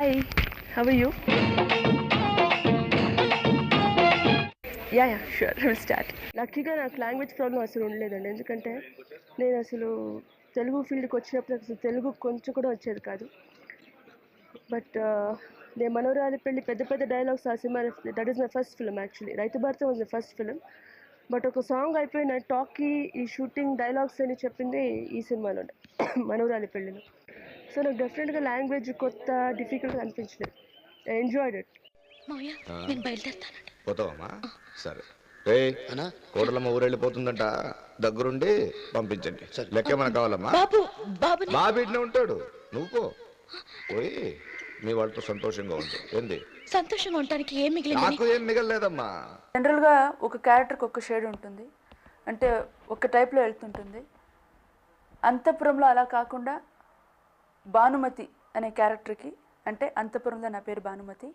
Hi how you ya ya sure will start లక్కీగా నాకు language problem అసలు ఉండలేదండి. ఎందుకంటే నేను అసలు తెలుగు ఫీల్డ్కి వచ్చినప్పుడు అసలు తెలుగు కొంచెం కూడా వచ్చేది కాదు. బట్ uh, నేను మనోరాలి పెళ్ళి పెద్ద పెద్ద డైలాగ్స్ ఆ cinema that is my first film actually Raithu Bharatha was my first film but ఒక సాంగ్ అయిపోయిన టాక్కి ఈ షూటింగ్ డైలాగ్స్ అని చెప్పింది ఈ సినిమాలో మనోరాలి పెళ్ళిలో సో నాకు డెఫినెట్గా లాంగ్వేజ్ కొత్త డిఫికల్ట్ అనిపించలేదు. ఐ ఎంజాయ్డ్ ఇట్ నేను పోతావమ్మా? సరే. రే కోడలమ్మ ఊరెళ్ళిపోతుందంట. దగ్గరుండి పంపించండి. లెక్క ఏమైనా కావాలమ్మా? బాబు బాబుని బాబిడ్నే ఉంటాడు. నువ్వు పో. పోయి మీ వాళ్ళతో సంతోషంగా ఉండు. ఏంది? సంతోషంగా ఉండటానికి ఏం మిగిలిందని నాకు ఏం మిగలలేదమ్మా. జనరల్గా ఒక క్యారెక్టర్కి ఒక షేడ్ ఉంటుంది. అంటే ఒక టైప్లో వెళ్తుంటుంది. అంతఃపురంలో అలా కాకుండా భానుమతి అనే క్యారెక్టర్కి అంటే అంతపురంలో నా పేరు Bhanumathi.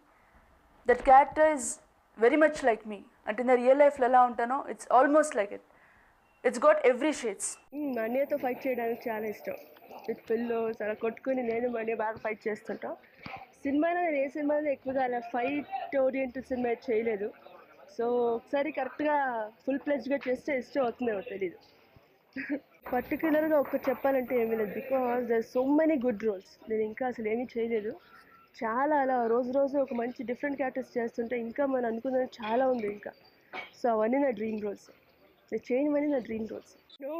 That character is very much like me అంటే నా రియల్ లైఫ్లో ఎలా ఉంటానో it's almost like it it's got every shades hmm, అన్నయ్యతో ఫైట్ చేయడానికి చాలా ఇష్టం. విత్ పిల్లో చాలా కొట్టుకుని నేను మళ్ళీ బాగా ఫైట్ చేస్తుంటాం. సినిమాలో నేను ఏ సినిమాలో ఎక్కువగా అలా ఫైట్ ఓరియంటెడ్ సినిమా చేయలేదు. సో ఒకసారి కరెక్ట్గా ఫుల్ ప్లెజ్గా చేస్తే ఇష్టం అవుతుందేమో తెలీదు. పర్టికులర్గా ఒక్క చెప్పాలంటే ఏమీ లేదు because there so many good roles నేను ఇంకా అసలు ఏమీ చేయలేదు. చాలా అలా రోజు రోజు ఒక మంచి డిఫరెంట్ క్యారెక్టర్స్ చేస్తుంటే ఇంకా మనం అనుకున్నది చాలా ఉంది ఇంకా. సో అవన్నీ నా డ్రీమ్ రోల్స్ నేను చేయమని నా డ్రీమ్ రోల్స్ నో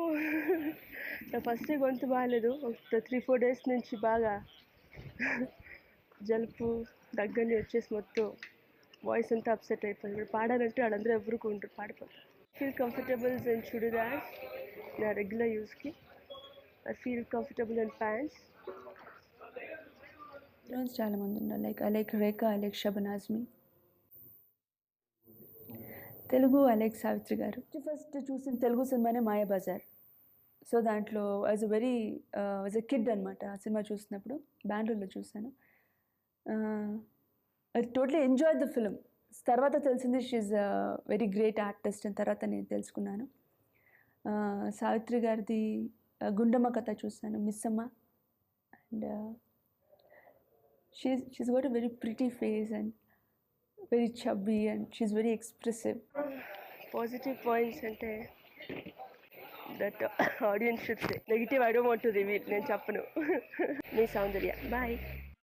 నా ఫస్ట్ గొంతు బాగాలేదు ఒక త్రీ ఫోర్ డేస్ నుంచి బాగా జలుపు దగ్గరని వచ్చేసి మొత్తం వాయిస్ అంతా అప్సెట్ అయిపోయింది. ఇప్పుడు పాడాలంటే వాళ్ళందరూ ఎవరుకుంటారు ఉంటారు ఫీల్ కంఫర్టబుల్ అండ్ చుడిదార్స్ నా regular యూస్కి I feel comfortable and pants heroines చాలామంది ఉన్నారు. లైక్ అలెక్ రేఖ అలెక్ షబనాజ్మి తెలుగు అలెక్ సావిత్రి గారు. ఫస్ట్ చూసిన తెలుగు సినిమానే మాయాబజార్ సో దాంట్లో as a very as a kid అనమాట ఆ సినిమా చూసినప్పుడు బెంగళూరులో చూశాను. I totally enjoy the film తర్వాత తెలిసింది షీఈ్ వెరీ గ్రేట్ ఆర్టిస్ట్ అని తర్వాత నేను తెలుసుకున్నాను. సావిత్రి గారిది గుండమ్మ కథ చూశాను Missamma and she's she's got a very pretty face and very chubby and she's very positive points అంటే that audience should say negative I don't want to reveal నేను చెప్పను. మీ సౌందర్య bye